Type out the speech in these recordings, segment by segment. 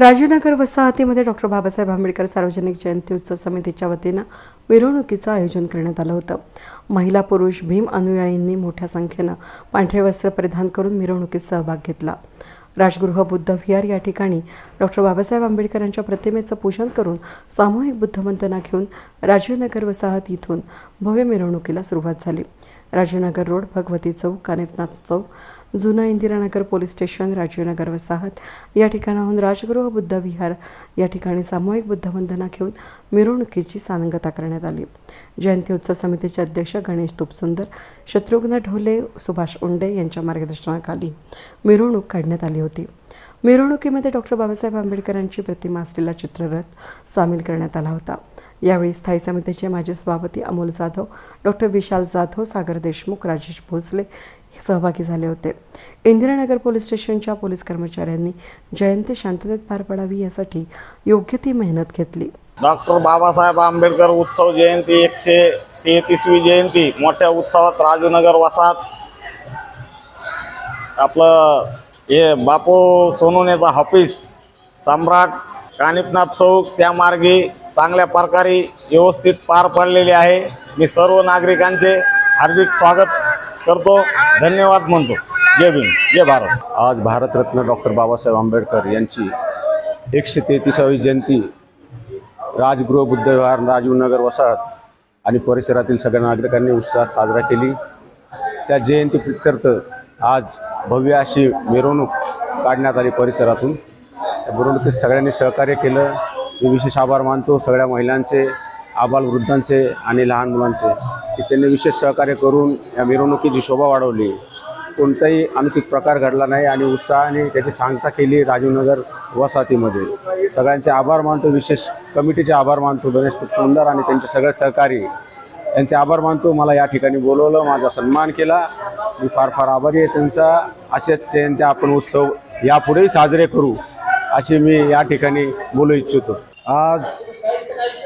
राजीवनगर वसाहतीमध्ये डॉक्टर बाबासाहेब आंबेडकर सार्वजनिक जयंती उत्सव समितीच्या वतीनं मिरवणुकीचं आयोजन करण्यात आलं होतं. महिला पुरुष भीम अनुयायींनी मोठ्या संख्येनं पांढरे वस्त्र परिधान करून मिरवणुकीत सहभाग घेतला. राजगृह बुद्ध विहार या ठिकाणी डॉक्टर बाबासाहेब आंबेडकरांच्या प्रतिमेचं पूजन करून सामूहिक बुद्धवंदना घेऊन राजीवनगर वसाहत इथून भव्य मिरवणुकीला सुरुवात झाली. राजीवनगर रोड भगवती चौक कानेपनाथ चौक जुनं इंदिरानगर पोलीस स्टेशन राजीवनगर वसाहत. या ठिकाणाहून राजगृह बुद्ध विहार या ठिकाणी सामूहिक बुद्धवंदना घेऊन मिरवणुकीची सांगता करण्यात आली. जयंती उत्सव समितीचे अध्यक्ष गणेश तुपसुंदर शत्रुघ्न ढोले सुभाष उंडे यांच्या मार्गदर्शनाखाली मिरवणूक काढण्यात आली होती. मिरवणुकीमध्ये डॉक्टर बाबासाहेब आंबेडकरांची प्रतिमा असलेला चित्ररथ सामील करण्यात आला होता. यावेळी स्थायी समितीचे माजी सभापती अमोल जाधव डॉक्टर विशाल जाधव सागर देशमुख राजेश भोसले सहभागी झाले होते. इंदिरानगर पोलीस स्टेशनच्या पोलीस कर्मचाऱ्यांनी जयंती शांततेत पार पडावी यासाठी योग्य ती मेहनत घेतली. डॉक्टर बाबासाहेब आंबेडकर उत्सव जयंती एकशे तेहतीसवी जयंती मोठ्या उत्सवात राजूनगर वसाहत. आपलं हे बापू सोनवणेचा ऑफिस सम्राट कानिपनाथ चौक त्या मार्गे चांगल्या प्रकारे व्यवस्थित पार पडलेली आहे. मी सर्व नागरिकांचे हार्दिक स्वागत करतो. धन्यवाद म्हणतो. जय भीम जय भारत. आज भारतरत्न डॉक्टर बाबासाहेब आंबेडकर यांची एकशे तेहतीसावी जयंती राजगृह बुद्ध विहार राजीवनगर वसाहत आणि परिसरातील सगळ्या नागरिकांनी उत्साहात साजरा केली. त्या जयंती प्रित्यर्थ आज भव्य अशी मिरवणूक काढण्यात आली परिसरातून. त्या मिरवणुकीत सगळ्यांनी सहकार्य केलं. मी विशेष आभार मानतो सगळ्या महिलांचे आबालवृद्धांचे आणि लहान मुलांचे. की त्यांनी विशेष सहकार्य करून या मिरवणुकीची शोभा वाढवली. कोणताही अनुचित प्रकार घडला नाही आणि उत्साहाने त्याची सांगता केली राजीवनगर वसाहतीमध्ये. सगळ्यांचे आभार मानतो विशेष कमिटीचे आभार मानतो गणेश सुंदर आणि त्यांचे सगळे सहकारी. यांचे आभार मानतो मला या ठिकाणी बोलवलं माझा सन्मान केला. मी फार फार आभारी आहे त्यांचा. असेच जयंती आपण उत्सव यापुढेही साजरे करू अशी मी या ठिकाणी बोलू इच्छितो. आज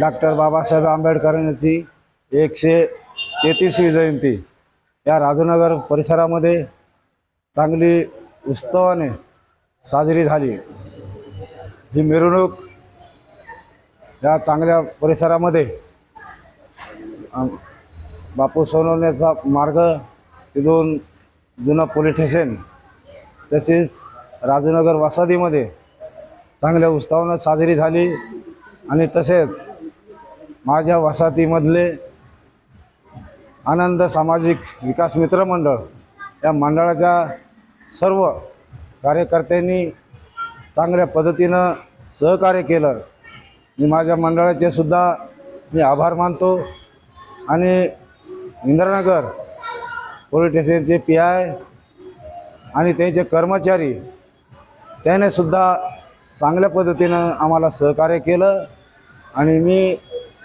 डॉक्टर बाबासाहेब आंबेडकरांची एकशे तेहतीसवी जयंती या राजूनगर परिसरामध्ये चांगली उत्सवाने साजरी झाली. ही मिरवणूक या चांगल्या परिसरामध्ये बापू सोनवण्याचा मार्ग तिथून जुनं पोलीस स्टेशन तसेच राजूनगर वसादीमध्ये चांगल्या उत्सवानं साजरी झाली. आणि तसेच माझ्या वसाहतीमधले आनंद सामाजिक विकास मित्र मंडळ या मंडळाच्या सर्व कार्यकर्त्यांनी चांगल्या पद्धतीनं सहकार्य केलं. मी माझ्या मंडळाचे सुद्धा मी आभार मानतो. आणि इंदिरानगर पोलीस स्टेशनचे पी आय आणि त्यांचे कर्मचारी त्याने सुद्धा चांगल्या पद्धतीनं आम्हाला सहकार्य केलं आणि मी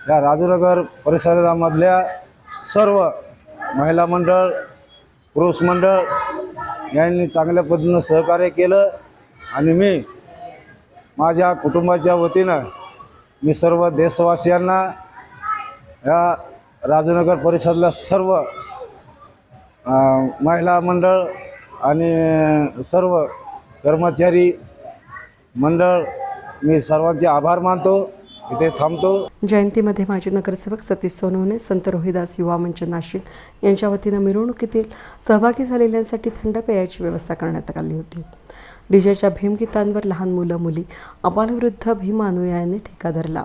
या राजूनगर परिसरामधल्या सर्व महिला मंडळ पुरुष मंडळ यांनी चांगल्या पद्धतीनं सहकार्य केलं आणि मी माझ्या कुटुंबाच्या वतीनं मी सर्व देशवासियांना या राजूनगर परिसरातल्या सर्व महिला मंडळ आणि सर्व कर्मचारी मंडळ मी सर्वांचे आभार मानतो इथे थांबतो. जयंतीमध्ये माजी नगरसेवक सतीश सोनवणे संत रोहिदास युवा मंच नाशिक यांच्या वतीनं मिरवणुकीतील सहभागी झालेल्यांसाठी थंड पेयाची व्यवस्था करण्यात आली होती. डीजेच्या भीमगीतांवर लहान मुलं मुली अबालवृद्ध भीम अनुयायांनी ठेका धरला.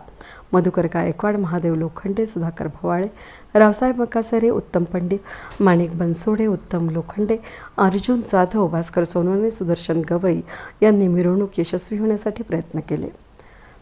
मधुकर गायकवाड महादेव लोखंडे सुधाकर भवाळे रावसाहेब मकासरे उत्तम पंडित माणिक बनसोडे उत्तम लोखंडे अर्जुन जाधव भास्कर सोनवणे सुदर्शन गवई यांनी मिरवणूक यशस्वी होण्यासाठी प्रयत्न केले.